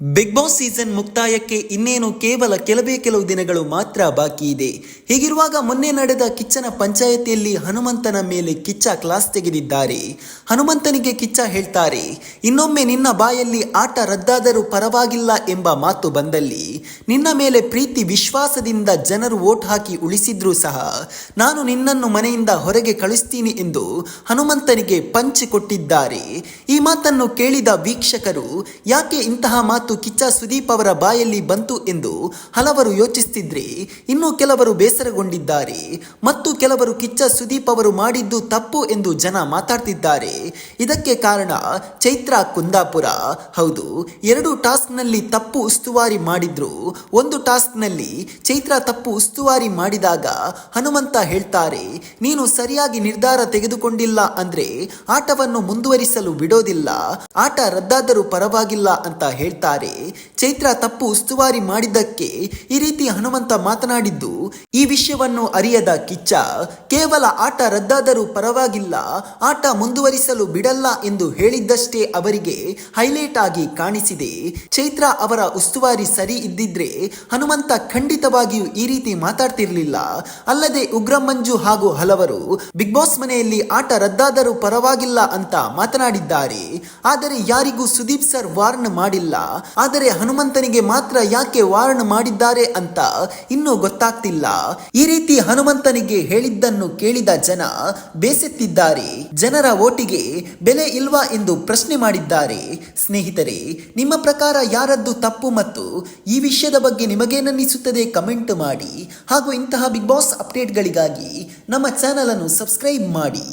Big boss season ಮುಕ್ತಾಯಕ್ಕೆ ಇನ್ನೇನು ಕೇವಲ ಕೆಲವೇ ಕೆಲವು ದಿನಗಳು ಮಾತ್ರ ಬಾಕಿ ಇದೆ. ಹೀಗಿರುವಾಗ ಮೊನ್ನೆ ನಡೆದ ಕಿಚ್ಚನ ಪಂಚಾಯತಿಯಲ್ಲಿ ಹನುಮಂತನ ಮೇಲೆ ಕಿಚ್ಚ ಕ್ಲಾಸ್ ತೆಗೆದಿದ್ದಾರೆ. ಹನುಮಂತನಿಗೆ ಕಿಚ್ಚ ಹೇಳ್ತಾರೆ, ಇನ್ನೊಮ್ಮೆ ನಿನ್ನ ಬಾಯಲ್ಲಿ ಆಟ ರದ್ದಾದರೂ ಪರವಾಗಿಲ್ಲ ಎಂಬ ಮಾತು ಬಂದಲ್ಲಿ. ನಿನ್ನ ಮೇಲೆ ಪ್ರೀತಿ ವಿಶ್ವಾಸದಿಂದ ಜನರು ಓಟ್ ಹಾಕಿ ಉಳಿಸಿದ್ರೂ ಸಹ ನಾನು ನಿನ್ನನ್ನು ಮನೆಯಿಂದ ಹೊರಗೆ ಕಳಿಸ್ತೀನಿ ಎಂದು ಹನುಮಂತನಿಗೆ ಪಂಚ್ ಕೊಟ್ಟಿದ್ದಾರೆ. ಈ ಮಾತನ್ನು ಕೇಳಿದ ವೀಕ್ಷಕರು, ಯಾಕೆ ಇಂತಹ ಮಾತು ಕಿಚ್ಚ ಸುದೀಪ್ ಅವರ ಬಾಯಲ್ಲಿ ಬಂತು ಎಂದು ಹಲವರು ಯೋಚಿಸ್ತಿದ್ರೆ. ಇನ್ನು ಕೆಲವರು ಬೇಸರಗೊಂಡಿದ್ದಾರೆ. ಮತ್ತು ಕೆಲವರು ಕಿಚ್ಚ ಸುದೀಪ್ ಅವರು ಮಾಡಿದ್ದು ತಪ್ಪು ಎಂದು ಜನ ಮಾತಾಡ್ತಿದ್ದಾರೆ. ಇದಕ್ಕೆ ಕಾರಣ ಚೈತ್ರ ಕುಂದಾಪುರ. ಹೌದು, ಎರಡು ಟಾಸ್ಕ್ನಲ್ಲಿ ತಪ್ಪು ಉಸ್ತುವಾರಿ ಮಾಡಿದ್ರು. ಒಂದು ಟಾಸ್ಕ್ನಲ್ಲಿ ಚೈತ್ರ ತಪ್ಪು ಉಸ್ತುವಾರಿ ಮಾಡಿದಾಗ ಹನುಮಂತ ಹೇಳ್ತಾರೆ, ನೀನು ಸರಿಯಾಗಿ ನಿರ್ಧಾರ ತೆಗೆದುಕೊಂಡಿಲ್ಲ ಅಂದ್ರೆ ಆಟವನ್ನು ಮುಂದುವರಿಸಲು ಬಿಡೋದಿಲ್ಲ. ಆಟ ರದ್ದಾದರೂ ಪರವಾಗಿಲ್ಲ ಅಂತ ಹೇಳ್ತಾರೆ. ಚೈತ್ರ ತಪ್ಪು ಉಸ್ತುವಾರಿ ಮಾಡಿದ್ದಕ್ಕೆ ಈ ರೀತಿ ಹನುಮಂತ ಮಾತನಾಡಿದ್ದು ಈ ವಿಷಯವನ್ನು ಅರಿಯದ ಕಿಚ್ಚ, ಕೇವಲ ಆಟ ರದ್ದಾದರೂ ಪರವಾಗಿಲ್ಲ, ಆಟ ಮುಂದುವರಿಸಲು ಬಿಡಲ್ಲ ಎಂದು ಹೇಳಿದ್ದಷ್ಟೇ ಅವರಿಗೆ ಹೈಲೈಟ್ ಆಗಿ ಕಾಣಿಸಿದೆ. ಚೈತ್ರ ಅವರ ಉಸ್ತುವಾರಿ ಸರಿ ಇದ್ದಿದ್ರೆ ಹನುಮಂತ ಖಂಡಿತವಾಗಿಯೂ ಈ ರೀತಿ ಮಾತಾಡ್ತಿರ್ಲಿಲ್ಲ. ಅಲ್ಲದೆ ಉಗ್ರ ಮಂಜು ಹಾಗೂ ಹಲವರು ಬಿಗ್ ಬಾಸ್ ಮನೆಯಲ್ಲಿ ಆಟ ರದ್ದಾದರೂ ಪರವಾಗಿಲ್ಲ ಅಂತ ಮಾತನಾಡಿದ್ದಾರೆ. ಆದರೆ ಯಾರಿಗೂ ಸುದೀಪ್ ಸರ್ ವಾರ್ನ್ ಮಾಡಿಲ್ಲ. ಆದರೆ ಹನುಮಂತನಿಗೆ ಮಾತ್ರ ಯಾಕೆ ವಾರ್ನ್ ಮಾಡಿದ್ದಾರೆ ಅಂತ ಇನ್ನೂ ಗೊತ್ತಾಗ್ತಿಲ್ಲ. ಈ ರೀತಿ ಹನುಮಂತನಿಗೆ ಹೇಳಿದ್ದನ್ನು ಕೇಳಿದ ಜನ ಬೇಸೆತ್ತಿದ್ದಾರೆ. ಜನರ ಓಟಿಗೆ ಬೆಲೆ ಇಲ್ವಾ ಎಂದು ಪ್ರಶ್ನೆ ಮಾಡಿದ್ದಾರೆ. ಸ್ನೇಹಿತರೆ, ನಿಮ್ಮ ಪ್ರಕಾರ ಯಾರದ್ದು ತಪ್ಪು ಮತ್ತು ಈ ವಿಷಯದ ಬಗ್ಗೆ ನಿಮಗೇನನ್ನಿಸುತ್ತದೆ ಕಮೆಂಟ್ ಮಾಡಿ. ಹಾಗೂ ಇಂತಹ ಬಿಗ್ ಬಾಸ್ ಅಪ್ಡೇಟ್ಗಳಿಗಾಗಿ ನಮ್ಮ ಚಾನಲ್ ಅನ್ನು ಸಬ್ಸ್ಕ್ರೈಬ್ ಮಾಡಿ.